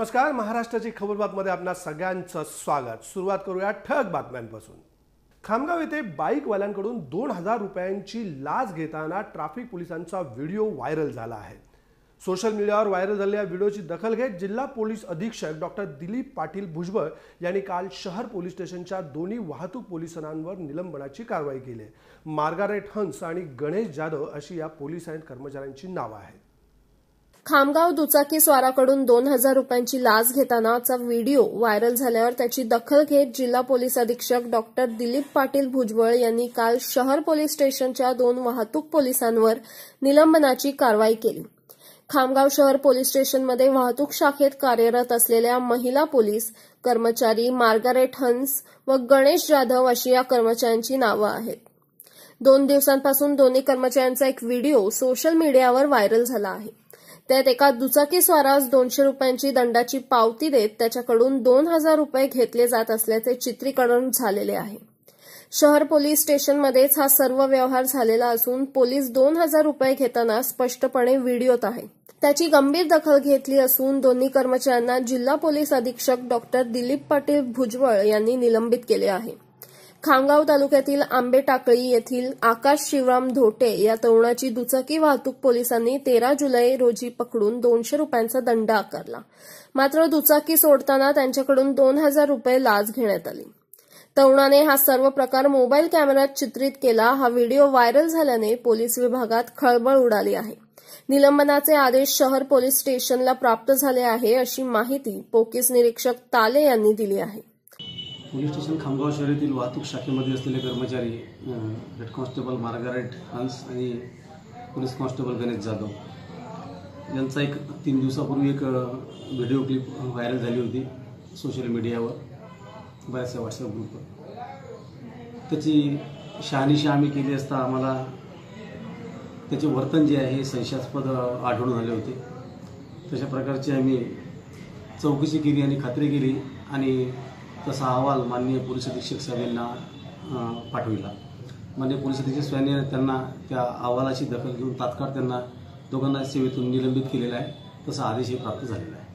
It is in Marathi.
नमस्कार महाराष्ट्राची खबरबातमध्ये आपणा सगळ्यांचं स्वागत. सुरुवात करूया ठळक बातम्यांपासून. खामगाव येथे बाईकवाल्यांकडून दोन हजार रुपयांची लाच घेताना ट्रॅफिक पोलिसांचा व्हिडिओ व्हायरल झाला आहे. सोशल मीडियावर व्हायरल झालेल्या व्हिडिओची दखल घेत जिल्हा पोलीस अधीक्षक डॉक्टर दिलीप पाटील भुजबळ यांनी काल शहर पोलीस स्टेशनच्या दोन्ही वाहतूक पोलिसांवर निलंबनाची कारवाई केली. मार्गारेट हंस आणि गणेश जाधव अशी या पोलीस आणि कर्मचाऱ्यांची नावं आहेत. खामगाव दुचाकी स्वाराकडून दोन हजार रुपयांची लाच घेतानाचा व्हिडिओ व्हायरल झाल्यावर त्याची दखल घेत जिल्हा पोलीस अधीक्षक डॉक्टर दिलीप पाटील भुजबळ यांनी काल शहर पोलीस स्टेशनच्या दोन वाहतूक पोलिसांवर निलंबनाची कारवाई केली. खामगाव शहर पोलीस स्टेशनमध्ये वाहतूक शाखेत कार्यरत असलेल्या महिला पोलीस कर्मचारी मार्गारेट हंस व गणेश जाधव अशी या कर्मचाऱ्यांची नावं आहेत. दोन दिवसांपासून दोन्ही कर्मचाऱ्यांचा एक व्हिडिओ सोशल मीडियावर व्हायरल झाला आहे. त्यात एका दुचाकीस्वारास दोनशे रुपयांची दंडाची पावती देत त्याच्याकडून दोन हजार रुपये घेतले जात असल्याचे चित्रीकरण झालेले आहे. शहर पोलीस स्टेशनमध्येच हा सर्व व्यवहार झालेला असून पोलीस दोन हजार रुपये घेताना स्पष्टपणे व्हिडिओत आहे. त्याची गंभीर दखल घेतली असून दोन्ही कर्मचाऱ्यांना जिल्हा पोलीस अधीक्षक डॉक्टर दिलीप पाटील भुजबळ यांनी निलंबित केले आहे. खामगाव तालुक्यातील आंबेटाकळी येथील आकाश शिवराम धोटे या तरुणाची दुचाकी वाहतूक पोलिसांनी तेरा जुलै रोजी पकडून दोनशे रुपयांचा दंड आकारला. मात्र दुचाकी सोडताना त्यांच्याकडून दोन हजार रुपये लाच घेण्यात आली. तरुणाने हा सर्व प्रकार मोबाईल कॅमेऱ्यात चित्रित केला. हा व्हिडिओ व्हायरल झाल्याने पोलीस विभागात खळबळ उडाली आहे. निलंबनाचे आदेश शहर पोलीस स्टेशनला प्राप्त झाले आहे अशी माहिती पोलीस निरीक्षक ताले यांनी दिली आहे. पोलीस स्टेशन खामगाव शहरातील वाहतूक शाखेमध्ये असलेले कर्मचारी हेड कॉन्स्टेबल मार्गारेट हंस आणि पोलीस कॉन्स्टेबल गणेश जाधव. यांचा एक तीन दिवसापूर्वी एक व्हिडिओ क्लिप व्हायरल झाली होती सोशल मीडियावर बऱ्याचशा व्हॉट्सअप ग्रुपवर त्याची शहानिशा आम्ही केली असता आम्हाला त्याचे वर्तन जे आहे हे संशयास्पद आढळून आले होते. तशा प्रकारची आम्ही चौकशी केली आणि खात्री केली आणि तसा अहवाल माननीय पोलीस अधीक्षक साहेबांना पाठविला. माननीय पोलीस अधीक्षक साहेबांनी त्यांना त्या अहवालाची दखल घेऊन तात्काळ त्यांना दोघांना सेवेतून निलंबित केलेला आहे. तसा आदेशही प्राप्त झालेला आहे.